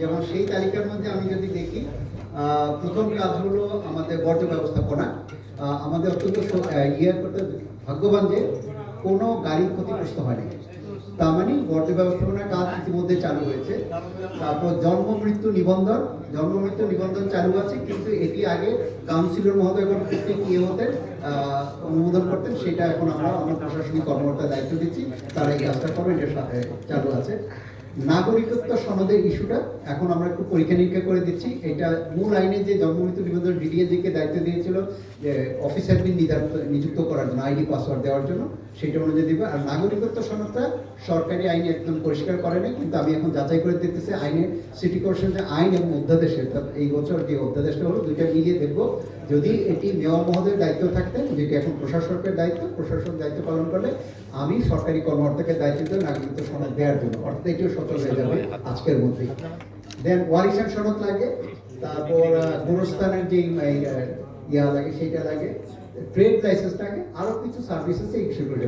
যেমন সেই তালিকার মধ্যে আমি যদি দেখি প্রথম কাজ হলো আমাদের বর্জ্য ব্যবস্থাপনা। আমাদের অত্যন্ত ইয়ে করতে ভাগ্যবান যে কোনো গাড়ি ক্ষতিগ্রস্ত হয়নি। তার মানে বর্জ্য ব্যবস্থাপনার কাজ ইতিমধ্যে চালু হয়েছে। তারপর জন্ম মৃত্যু নিবন্ধন, জন্ম মৃত্যু নিবন্ধন চালু আছে, কিন্তু এটি আগে কাউন্সিলর মহোদয় এবং প্রত্যেক ইয়ে হতেন অনুমোদন করতেন, সেটা এখন আমরা আমার প্রশাসনিক কর্মকর্তার দায়িত্ব দিচ্ছি। তারা এই কাজটা করবে এটা সাথে চালু আছে। নাগরিকত্ব সনদের ইস্যুটা এখন আমরা একটু পরীক্ষা নিরীক্ষা করে দিচ্ছি। এটা মূল আইনে যে জন্মমৃত্যু নিবন্ধন ডিডিএজিকে দায়িত্ব দিয়েছিল যে অফিস অ্যাডমিন নিযুক্ত করার জন্য আইডি পাসওয়ার্ড দেওয়ার জন্য, সেটা অনুযায়ী দেবে। আর নাগরিকত্ব সনদটা সরকারি আইনে একদম পরিষ্কার করে নাই, কিন্তু আমি এখন যাচাই করে দেখতেছি আইনে সিটি কর্পোরেশন যে আইন এবং অধ্যাদেশের এই বছর যে অধ্যাদেশটা হলো, দুইটা মিলিয়ে দেখব। যদি এটি মেয়র মহোদয়ের দায়িত্ব থাকতেন যেটি এখন প্রশাসকের দায়িত্ব প্রশাসক দায়িত্ব পালন করলে আমি সরকারি কর্মকর্তাকে দায়িত্ব দেব নাগরিকত্ব সনদ দেওয়ার জন্য, অর্থাৎ এটিও সচল হয়ে যাবে আজকের মধ্যে দেন ওয়ারিশান লাগে, তারপর গুরুস্থানের যে ইয়া লাগে সেটা লাগে ট্রেড লাইসেন্স কিছু সার্ভিসেস করে।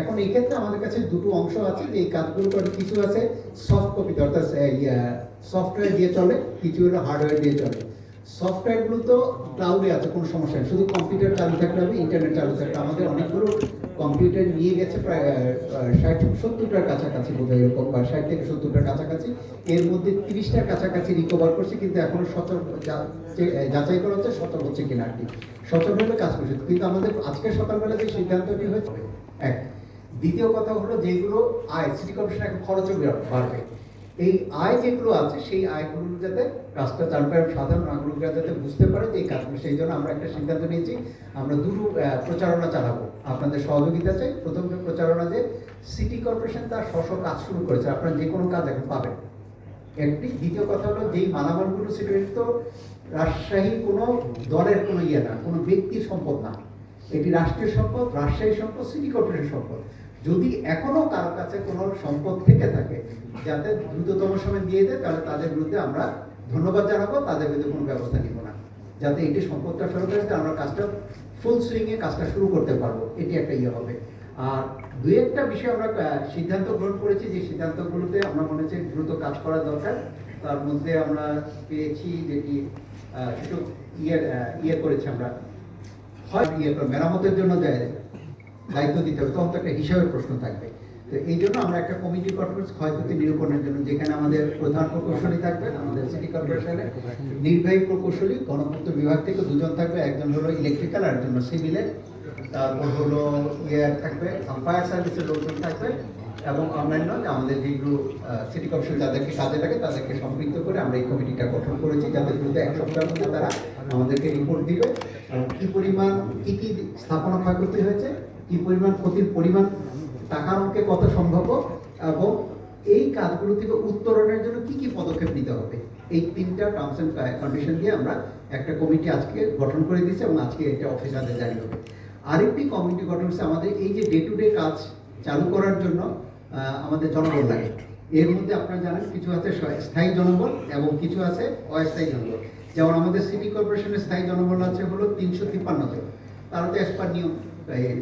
এখন এই ক্ষেত্রে আমাদের কাছে দুটো অংশ আছে যে এই কাজগুলো করে কিছু আছে সফট কপি অর্থাৎ সফটওয়্যার দিয়ে চলে, কিছু হলো হার্ডওয়্যার দিয়ে চলে সফটওয়্যারগুলো তো ক্লাউডে আছে, কোনো সমস্যা নেই। শুধু কম্পিউটার চালু থাকলে হবে ইন্টারনেট চালু থাকলে। আমাদের অনেকগুলো কম্পিউটার নিয়ে গেছে প্রায় ষাট, সত্তরটার কাছাকাছি বোধ হয় এরকম, বা ষাট থেকে সত্তরটার কাছাকাছি। এর মধ্যে তিরিশটার কাছাকাছি রিকভার করছে, কিন্তু এখনও সচল যাচাই করা হচ্ছে সচল হচ্ছে কিনা আর কি। সচল কাজ করছে। কিন্তু আমাদের আজকে সকালবেলা যে সিদ্ধান্তটি হয়েছে, এক। দ্বিতীয় কথা হলো, যেগুলো আয়, সিটি কর্পোরেশন এখন খরচও বাড়বে। এই আয় যেগুলো আছে, সেই আয়গুলো যাতে কাজটা চালু সাধারণ নাগরিকরা যাতে বুঝতে পারে যে এই কাজগুলো, সেই জন্য আমরা একটা সিদ্ধান্ত নিয়েছি, আমরা দুটো প্রচারণা চালাবো। আপনাদের সহযোগিতা চাই। প্রথম যে প্রচারণা যে সিটি কর্পোরেশন তার স্ব কাজ শুরু করেছে, আপনারা যে কোনো কাজ এখন পাবেন। একটি দ্বিতীয় কথা হলো, যেই মালামালগুলো সেটা তো রাজশাহী কোনো দলের কোনো ইয়ে না, কোনো ব্যক্তির সম্পদ না। এটি রাষ্ট্রীয় সম্পদ, রাজশাহী সম্পদ, সিটি কর্পোরেশন সম্পদ। যদি এখনও কারও কাছে কোনো সম্পদ থেকে থাকে, যাতে দ্রুততম সময় দিয়ে দেয়, তাহলে তাদের বিরুদ্ধে আমরা ধন্যবাদ জানাব, তাদের বিরুদ্ধে কোনো ব্যবস্থা নিব না। যাতে এটি সম্পদটা ফেরত আসতে আমরা কাজটা ফুল সুইংয়ে কাজটা শুরু করতে পারব, এটি একটা ইয়ে হবে। আর দুই একটা বিষয় আমরা সিদ্ধান্ত গ্রহণ করেছি, যে সিদ্ধান্তগুলোতে আমরা মনে হচ্ছে দ্রুত কাজ করা দরকার। তার মধ্যে আমরা পেয়েছি যেটি ইয়ে ইয়ে করেছি আমরা। হয় ইয়ে মেরামতের জন্য দেয়। দায়িত্ব দিতে হবে, তখন তো একটা হিসাবের প্রশ্ন থাকবে। তো এই জন্য আমরা একটা কমিটি করছি, ক্ষয়ক্ষতি নিরূপণের জন্য, যেখানে আমাদের প্রধান প্রকৌশলী থাকবেন, আমাদের সিটি কর্পোরেশনের নির্বাহী প্রকৌশলী, গণপূর্ত বিভাগ থেকে দুজন থাকবে, একজন হলো ইলেকট্রিক্যাল আর একজন সিভিলের তারপর হলো ইয়ে থাকবে ফায়ার সার্ভিসের লোকজন থাকবে এবং অন্যান্য আমাদের যেগুলো সিটি কর্পোরেশন যাদেরকে কাজে লাগে, তাদেরকে সম্পৃক্ত করে আমরা এই কমিটিটা গঠন করেছি, যাদের দ্রুত এক সপ্তাহের মধ্যে তারা আমাদেরকে রিপোর্ট দিবে কি পরিমাণ, কি কি স্থাপনা ক্ষয়ক্ষতি হয়েছে, কি পরিমাণ ক্ষতির পরিমাণ, টাকার অঙ্কে কত সম্ভাব্য, এবং এই কাজগুলো থেকে উত্তরণের জন্য কি কি পদক্ষেপ নিতে হবে? এই তিনটা টার্মস এন্ড কন্ডিশন দিয়ে আমরা একটা কমিটি আজকে গঠন করে দিয়েছি এবং আজকে এটা অফিসারদের জারি হবে। আরেকটি কমিটি গঠন হচ্ছে আমাদের এই যে ডে টু ডে কাজ চালু করার জন্য আমাদের জনবল লাগে। এর মধ্যে আপনারা জানেন, কিছু আছে স্থায়ী জনবল এবং কিছু আছে অস্থায়ী জনবল। যেমন আমাদের সিটি কর্পোরেশনের স্থায়ী জনবল আছে হলো তিনশো তিপ্পান্ন জন। তারা তো এসপার নিয়ম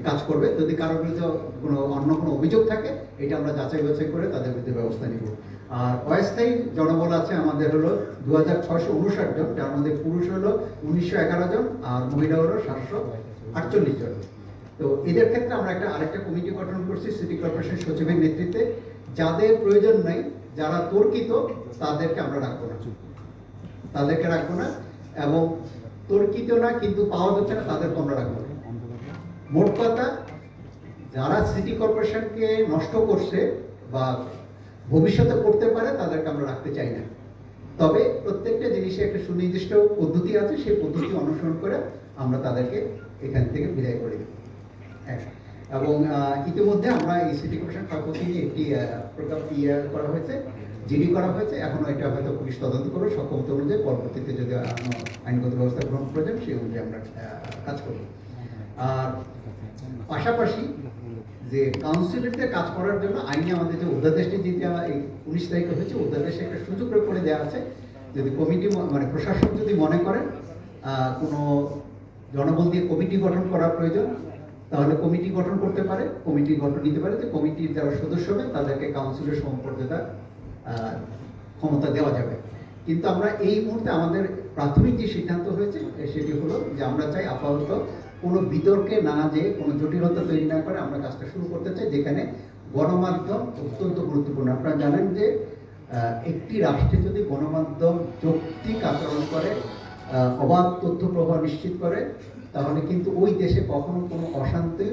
কাজ করবে। যদি কারোর বিরুদ্ধে কোনো, অন্য কোনো অভিযোগ থাকে, এটা আমরা যাচাই বাছাই করে তাদের বিরুদ্ধে ব্যবস্থা নিব। আর অস্থায়ী জনবল আছে আমাদের হলো দু হাজার ছশো উনষাট জন, যার মধ্যে পুরুষ হলো উনিশশো এগারো জন আর মহিলা হলো সাতশো আটচল্লিশ জন। তো এদের ক্ষেত্রে আমরা একটা, আরেকটা কমিটি গঠন করছি সিটি কর্পোরেশন সচিবের নেতৃত্বে। যাদের প্রয়োজন নেই, যারা তর্কিত, তাদেরকে আমরা রাখব না। তাদেরকে রাখব না, এবং তর্কিত না, কিন্তু পাওয়া যাচ্ছে না তাদেরকে আমরা রাখব না মোট কথা, যারা সিটি কর্পোরেশনকে নষ্ট করছে বা ভবিষ্যতে করতে পারে, তাদেরকে আমরা রাখতে চাই না তবে প্রত্যেকটা জিনিসে একটা সুনির্দিষ্ট পদ্ধতি আছে, সেই পদ্ধতি অনুসরণ করে আমরা তাদেরকে এখান থেকে বিদায় করে এক। এবং ইতিমধ্যে আমরা এই সিটি কর্পোরেশন ক্ষয়ক্ষতি নিয়ে একটি প্রকার ইয়ে করা হয়েছে, জিডি করা হয়েছে। এখন এটা হয়তো পুলিশ তদন্ত করবে, সক্ষমতা অনুযায়ী পরবর্তীতে যদি আইন- আইনগত ব্যবস্থা গ্রহণ প্রয়োজন সেই অনুযায়ী আমরা কাজ করব। আর পাশাপাশি যে কাউন্সিলরদের কাজ করার জন্য আইনে আমাদের যে অধ্যাদেশটি যেটা এই উনিশ তারিখে হয়েছে অধ্যাদেশে একটা সুযোগ করে দেওয়া আছে। যদি কমিটি মানে প্রশাসক যদি মনে করেন কোনো জনবল দিয়ে কমিটি গঠন করা প্রয়োজন তাহলে কমিটি গঠন করতে পারে, কমিটি গঠন নিতে পারে যে কমিটির যারা সদস্য হবে তাদেরকে কাউন্সিলের সম্পর্কতা ক্ষমতা দেওয়া যাবে। কিন্তু আমরা এই মুহূর্তে আমাদের প্রাথমিক যে সিদ্ধান্ত হয়েছে সেটি হলো যে আমরা চাই আপাতত কোনো বিতর্কে না যে কোনো জটিলতা তৈরি না করে আমরা কাজটা শুরু করতে চাই, যেখানে গণমাধ্যম অত্যন্ত গুরুত্বপূর্ণ। আপনারা জানেন যে একটি রাষ্ট্রে যদি গণমাধ্যম যৌক্তিক আচরণ করে অবাধ তথ্য প্রবাহ নিশ্চিত করে, তাহলে কিন্তু ওই দেশে কখনো কোনো অশান্তি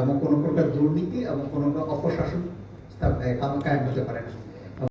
এবং কোনো প্রকার দুর্নীতি এবং কোনো অপশাসন কায়েম হতে পারে না।